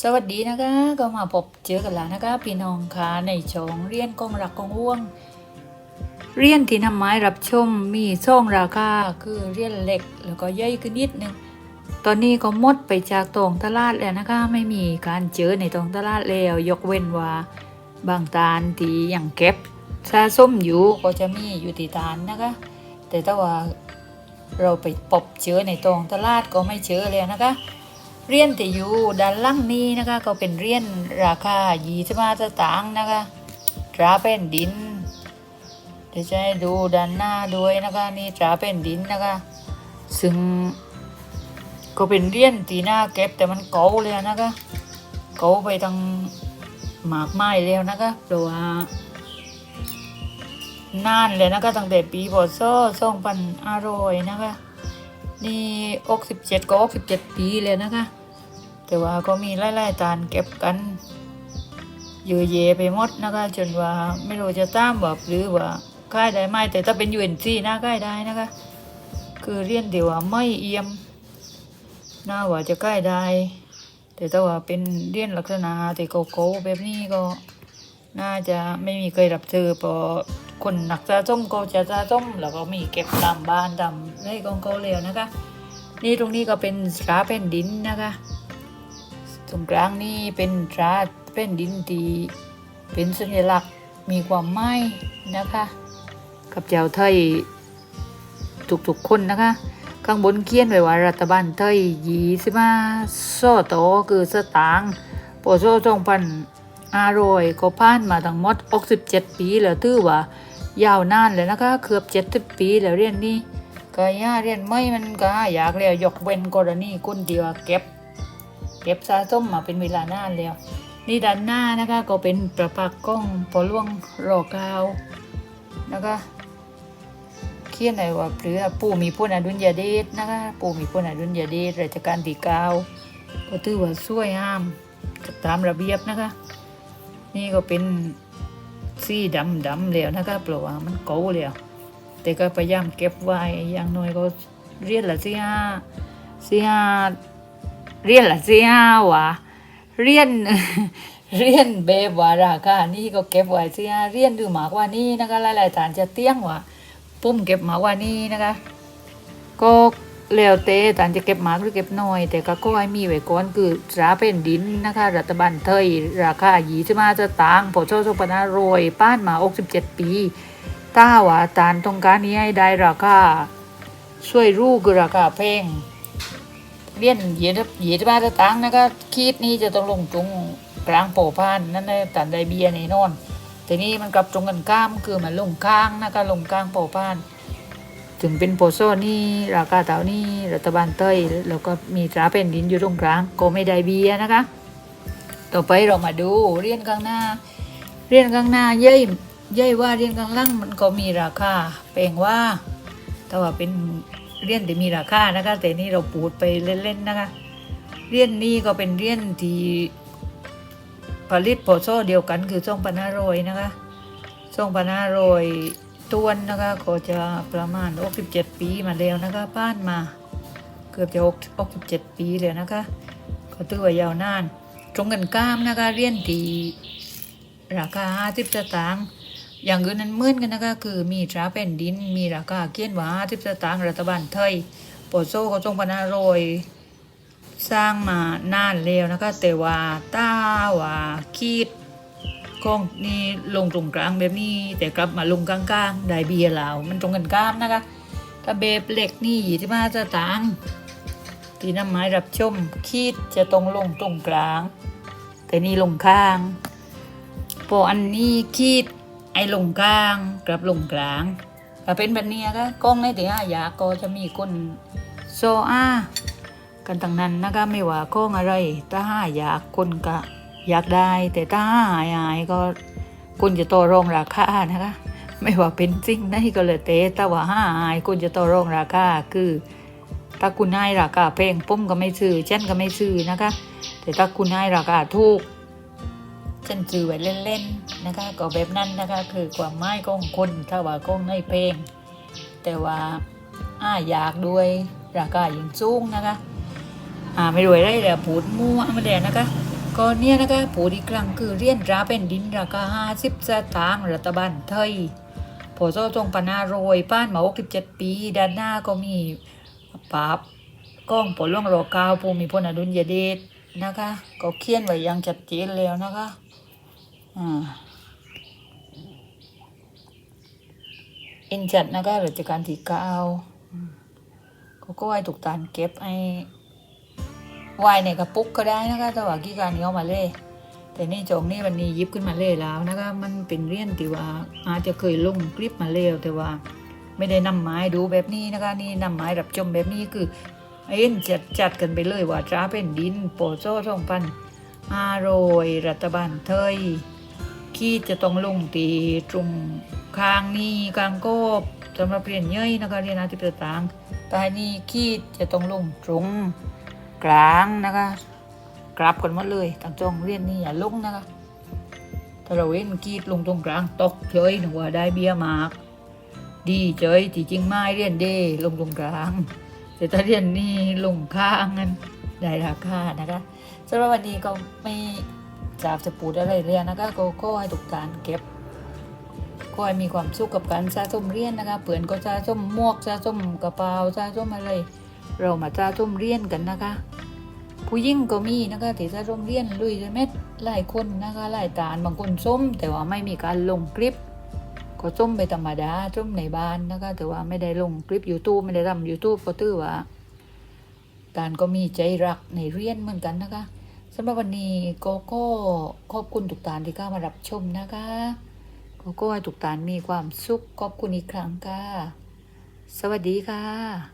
สวัสดีนะคะก็มาพบเจอกันแล้วนะคะ พี่น้องค่ะในช่องเรียนกองรักกองห่วง เรียนที่นำไม้รับชมมีช่องราคาคือเรียนเล็กแล้วก็ย่อยขึ้นนิดนึงตอนนี้ก็หมดไปจากตองตลาดแล้วนะคะ ไม่มีการเจอในตองตลาดแล้ว ยกเว้นว่าบางตาลที่ยังเก็บสะสมอยู่ก็จะมีอยู่ที่ตาลนะคะ แต่ถ้าว่าเราไปพบเจอในตองตลาดก็ไม่เจอเลยนะคะ เรียนที่อยู่ด้านล่างนี้นะคะก็เป็นเรียนราคา25สตางค์นะคะตราเป็นดินเดี๋ยวจะให้ดูด้านหน้าด้วยนะคะนี่ตราเป็นดินนะคะ ซึ่งก็เป็นเรียนตีหน้าเก็บแต่มันเก่าเลยนะคะเก่าไปทางหมากไม้แล้วนะคะเพราะว่านานเลยนะคะตั้งแต่ปีพศสองพันอร่อยนะคะ นี่อกสิบเจ็ดก็อกสิบเจ็ดปีเลยนะคะ แต่ว่าก็มีไล่ๆตานเก็บกันเยอะแยไปหมดนะคะ จนว่าไม่รู้จะตามแบบหรือว่าค่ายได้ไหมแต่ถ้าเป็นยูเอ็นซีน่าค่ายได้นะคะ คือเรียนเดี๋ยวไม่เอี่ยมน่าว่าจะใกล้ได้ แต่ถ้าว่าเป็นเรียนลักษณะแต่โกๆแบบนี้ก็น่าจะไม่มีเคยรับซื้อพอคนหนักจะส้มก็จะจะส้มแล้วก็มีเก็บตามบ้านตาม ไร่กองเขาเลยนะคะ นี่ตรงนี้ก็เป็นตราแผ่นดินนะคะ ตรงกลางนี่เป็นตราแผ่นดินที่เป็นสัญลักษณ์มีความหมายนะคะ กับเจ้าไทยทุกๆคนนะคะ ข้างบนเขียนไว้ว่ารัฐบาลไทยยี่สิบห้าโซโตอคือสตางค์ปโซสองพันอารอยก็ผ่านมาทั้งหมด 67 ปีแล้วถือว่า ยาวนานเลยนะคะ เกือบ 70 ปีแล้วเรียนนี้ ก็ย่าเรียนไม่มันก็อยากแล้วยกเว้นกรณีคนที่ว่าเก็บ เก็บสะสมมาเป็นเวลานานแล้วนี่ด้านหน้านะคะก็เป็นประปักกล้องปอล่วงรอเกาวนะคะเขียนไว้ว่าเรือปู่มีพลอดุลยเดชนะคะปู่มีพลอดุลยเดชรัชกาลที่เก้าก็ถือว่าสวยงามตามระเบียบนะคะ นี่ก็เป็นสีดำดำแล้วนะคะเพราะว่ามันเก่าแล้ว แต่ก็พยายามเก็บไว้อย่างน้อยก็เรียนละสี่ห้าสี่ห้าเรียนละสี่ห้าว่ะเรียนเรียนแบบว่าราคานี่ก็เก็บไว้สี่ห้าเรียนดูหมากว่านี้นะคะหลายๆฐานจะเตี้ยงว่าปุ้มเก็บหมากว่านี้นะคะ ก็แล้วแต่ตานจะเก็บหมากหรือเก็บน้อย แต่ก็ก็ให้มีไว้ก่อนคือตราเป็นดินนะคะ รัฐบาลไทยราคาหยี่สิบห้าสตางค์พอโชสปันารอยป้านมา67ปี ถ้าว่าตานต้องการนี้ให้ได้ราคาช่วยรู้คือราคาแพงเลี้ยนเหยียดเหยียดบ้าสตางนะคะคิดนี้จะต้องลงตรงกลางโปพานนั่นแหละตันไดเบียแน่นอนทีนี้มันกลับตรงกันข้ามคือมันลงข้างนะคะลงข้างโปพาน ถึงเป็นโปโซนี่ราคาเท่านี้รัฐบาลเต้ยแล้วก็มีตราเป็นดินอยู่ตรงกลางก็ไม่ได้เบียนะคะ ต่อไปเรามาดูเรียนข้างหน้า เรียนข้างหน้าเย่ย เย่ยว่าเรียนข้างล่างมันก็มีราคาแปลงว่าแต่ว่าเป็นเรียนที่มีราคานะคะ แต่นี่เราปูดไปเล่นๆนะคะ เรียนนี้ก็เป็นเรียนที่ผลิตโปโซเดียวกันคือช่องพันห้ารอยนะคะช่องพันห้ารอยตวนนะคะก็จะประมาณ67ปีมาแล้วนะคะผ่านมาเกือบจะ67ปีเลยนะคะ ก็ถือว่ายาวนาน ตรงกันข้ามนะคะเรียนที่ราคา50สตางค์ อย่างอื่นนั้นเหมือนกันนะคะคือมีตราแผ่นดินมีราคาเขียนว่า50สตางค์รัฐบาลไทยโปรโซก็ช่องพนารอยสร้างมานานแล้วนะคะแต่ว่าต้าว่าคิดกล้องนี่ลงตรงกลางแบบนี้ แต่กลับมาลงกลางๆได้เบียร์แล้วมันตรงกันข้ามนะคะถ้าเบบเหล็กนี่ที่มาสตางค์ที่น้ำไม้รับชมคีดจะตรงลงตรงกลาง แต่นี่ลงข้างพออันนี้คีด ไอ้ลงกลางกลับลงกลางถ้าเป็นแบบนี้ก็กล้องในแต่ห้าอยาก็จะมีคนโซอากันทั้งนั้นนะคะไม่ว่ากล้องอะไร ถ้าห้าอยากคนก็อยากได้ แต่ถ้าหายายก็คุณจะต่อรองราคานะคะไม่ว่าเป็นสิ่งไหนก็เลยแต่แต่ว่าห้าหายคุณจะต่อรองราคาคือถ้าคุณให้ราคาแพงปุ้มก็ไม่ซื้อฉันก็ไม่ซื้อนะคะ แต่ถ้าคุณให้ราคาถูก ฉันซื้อไว้เล่นๆนะคะก็แบบนั้นนะคะคือความหมายของคนถ้าว่าของให้แพงแต่ว่าอ้าอยากด้วยราคายิ่งสูงนะคะอ่าไม่รวยได้เลยผูดมั่วมาแดนะคะก็เนี่ยนะคะผูดอีกครั้งคือเรียนราเป็นดินราคาห้าสิบสตางค์รัฐบาลไทยพอโซ่ตรงปนาโรยป้านมาหกสิบเจ็ดปีด้านหน้าก็มีปาบกล้องผลล่วงรอเกาวภูมิพลอดุลยเดชนะคะ ก็เขียนไว้อยังชัดเจนแล้วนะคะ อ่าอินจัดนะคะรัชกาลที่เก้าอืมก็ก็ไว้ถูกตานเก็บไอ้ไวในกระปุกก็ได้นะคะแต่ว่ากี่การนี้เอามาเลยแต่นี่จงนี่วันนี้ยิบขึ้นมาเลยแล้วนะคะมันเป็นเรียนที่ว่าอาจจะเคยลงคลิปมาแล้วแต่ว่าไม่ได้นำไม้ดูแบบนี้นะคะนี่นำไม้รับชมแบบนี้คือเอ็นจัดจัดกันไปเลยว่าจ้าเป็นดินโปโซ่ทองพันอารอยรัฐบาลเทย ขีดจะต้องลงตีตรงคางนี่กลางโกบสำหรับเรียนเย่ยนะคะเรียนอาทิตย์ต่างๆแต่นี่ขีดจะต้องลงตรงกลางนะคะกราบกันหมดเลยตั้งจงเรียนนี่อย่าลงนะคะถ้าเราเว้นกีดลงตรงกลางตกเฉยหนูว่าได้เบี้ยมาก ดีเฉยที่จริงไม่เรียนเด้ลงตรงกลาง แต่ถ้าเรียนนี่ลงข้างนั้นได้ราคานะคะสำหรับวันนี้ก็ไม่ จาจะปูดอะไรเรียนนะคะก็ก็ให้ทุกการเก็บก็ให้มีความสุขกับการสะสมเรียนนะคะเปื่อนก็สะสมหมวกสะสมกระเป๋าสะสมอะไร เรามาจ้าร่มเรียนกันนะคะ ผู้ยิ่งก็มีนะคะที่จะร่มเรียนลุยเม็ดหลายคนนะคะหลายตาลบางคนส้ม แต่ว่าไม่มีการลงคลิป ก็ส้มไปธรรมดาส้มในบ้านนะคะ แต่ว่าไม่ได้ลงคลิป YouTube ไม่ได้ทำ YouTube ก็ตื้อว่าตาลก็มีใจรักในเรียนเหมือนกันนะคะ สำหรับวันนี้โกโก้ขอบคุณทุกตานที่เข้ามารับชมนะคะ โกโก้ให้ทุกตานมีความสุขขอบคุณอีกครั้งค่ะ สวัสดีค่ะ